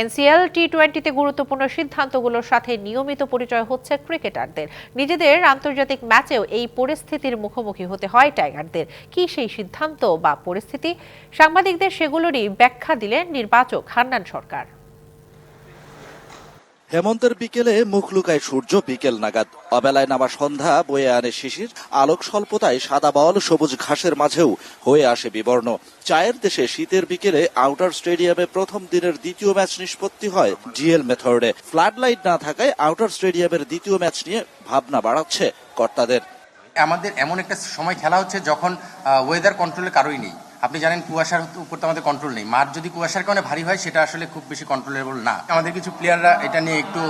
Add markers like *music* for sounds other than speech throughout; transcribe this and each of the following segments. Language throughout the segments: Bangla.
এনসিএল টি টোয়েন্টিতে গুরুত্বপূর্ণ সিদ্ধান্তগুলোর সাথে নিয়মিত পরিচয় হচ্ছে ক্রিকেটারদের। নিজেদের আন্তর্জাতিক ম্যাচেও এই পরিস্থিতির মুখোমুখি হতে হয় টাইগারদের। কি সেই সিদ্ধান্ত বা পরিস্থিতি? সাংবাদিকদের সেগুলোরই ব্যাখ্যা দিলেন নির্বাচক হান্নান সরকার। হেমন্তের বিকেলে মুখ লুকায় সূর্য বিকেল নাগাদ। অবেলায় নামা সন্ধ্যা বয়ে আনে শিশির, আলোক স্বল্পতায় সাদা বল সবুজ ঘাসের মাঝেও হয়ে আসে বিবর্ণ। চায়ের দেশে শীতের বিকেলে আউটার স্টেডিয়ামে প্রথম দিনের দ্বিতীয় ম্যাচ নিষ্পত্তি হয় ডিএল মেথডে ফ্লাড লাইট না থাকায় আউটার স্টেডিয়ামের দ্বিতীয় ম্যাচ নিয়ে ভাবনা বাড়াচ্ছে কর্তাদের। আমাদের এমন একটা সময় খেলা হচ্ছে যখন ওয়েদার কন্ট্রোলে কারোই নেই। আপনি জানেন কুয়াশার উপর তো আমাদের কন্ট্রোল নেই। মাঠ যদি কুয়াশার কারণে ভারী হয়, সেটা আসলে খুব বেশি কন্ট্রোলেবল না। আমাদের কিছু প্লেয়াররা এটা নিয়ে একটু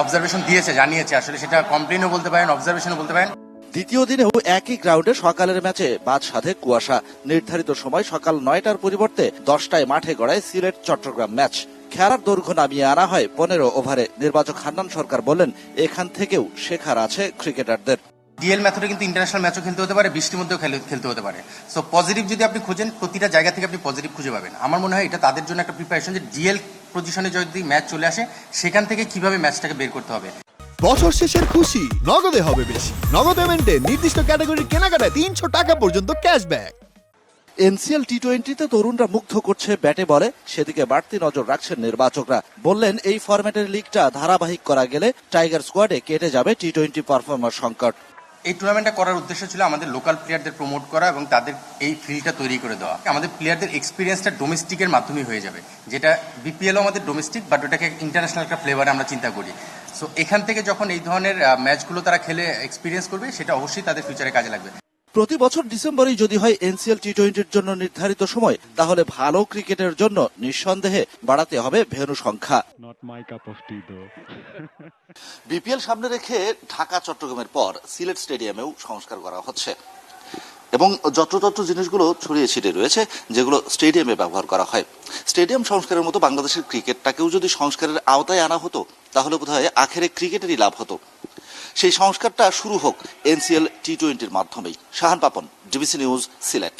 অবজারভেশন দিয়েছে, জানিয়েছে। আসলে সেটা কমপ্লেনও বলতে পারেন অবজারভেশনও বলতে পারেন। দ্বিতীয় দিনেও একই গ্রাউন্ডে সকালের ম্যাচে বাদ সাধে কুয়াশা। নির্ধারিত সময় সকাল নয়টার পরিবর্তে দশটায় মাঠে গড়ায় সিলেট চট্টগ্রাম ম্যাচ খেলার দৈর্ঘ্য নামিয়ে আনা হয় পনেরো ওভারে। নির্বাচক হান্নান সরকার বলেন এখান থেকেও শেখার আছে ক্রিকেটারদের ডিএল মেথডে কিন্তু ইন্টারন্যাশনাল ম্যাচও খেলতে হতে পারে বৃষ্টির মধ্যেও খেলে- খেলতে হতে পারে। সো পজিটিভ যদি আপনি খুঁজেন প্রতিটা জায়গা থেকে আপনি পজিটিভ খুঁজে পাবেন। আমার মনে হয় এটা তাদের জন্য একটা প্রিপারেশন যে ডিএল পজিশনে যদি ম্যাচ চলে আসে সেখান থেকে কীভাবে ম্যাচটাকে বের করতে হবে। বছর শেষের খুশি নগদে হবে বেশি। নগদ পেমেন্টে নির্দিষ্ট ক্যাটাগরির কেনাকাটায় তিনশো টাকা পর্যন্ত ক্যাশব্যাক এনসিএল টি টোয়েন্টিতে তরুণরা মুগ্ধ করছে ব্যাটে বলে সেদিকে বাড়তি নজর রাখছেন নির্বাচকরা। বললেন এই ফরম্যাটের লিগটা ধারাবাহিক করা গেলে টাইগার স্কোয়াডে কেটে যাবে টি টোয়েন্টি পারফরমার সংকট। এই টুর্নামেন্টটা করার উদ্দেশ্য ছিল আমাদের লোকাল প্লেয়ারদের প্রমোট করা এবং তাদের এই ফিল্ডটা তৈরি করে দেওয়া। আমাদের প্লেয়ারদের এক্সপিরিয়েন্সটা ডোমেস্টিকের মাধ্যমে হয়ে যাবে। যেটা বিপিএলও আমাদের ডোমেস্টিক বাট ওটাকে ইন্টারন্যাশনাল একটা ফ্লেভারে আমরা চিন্তা করি। সো এখান থেকে যখন এই ধরনের ম্যাচগুলো তারা খেলে এক্সপিরিয়েন্স করবে সেটা অবশ্যই তাদের ফিউচারে কাজে লাগবে। প্রতি বছর ডিসেম্বরেই যদি হয় এনসিএল টি টোয়েন্টির জন্য নির্ধারিত সময় তাহলে ভালো ক্রিকেটের জন্য নিঃসন্দেহে বাড়াতে হবে ভেন্যু সংখ্যা। *laughs* বিপিএল সামনে রেখে ঢাকা, চট্টগ্রামের পর সিলেট স্টেডিয়ামেও সংস্কার করা হচ্ছে। এবং যত্রতত্র জিনিসগুলো ছড়িয়ে ছিটিয়ে রয়েছে, যেগুলো স্টেডিয়ামে ব্যবহার করা হয়। স্টেডিয়াম সংস্কারের মতো বাংলাদেশের ক্রিকেটটাকেও যদি সংস্কারের আওতায় আনা হতো, তাহলে বোধহয় আখেরে ক্রিকেটেরই লাভ হতো। সেই সংস্কারটা শুরু হোক এনসিএল টি টোয়েন্টির মাধ্যমেই। Shahan Papon, DBC news, Sylhet.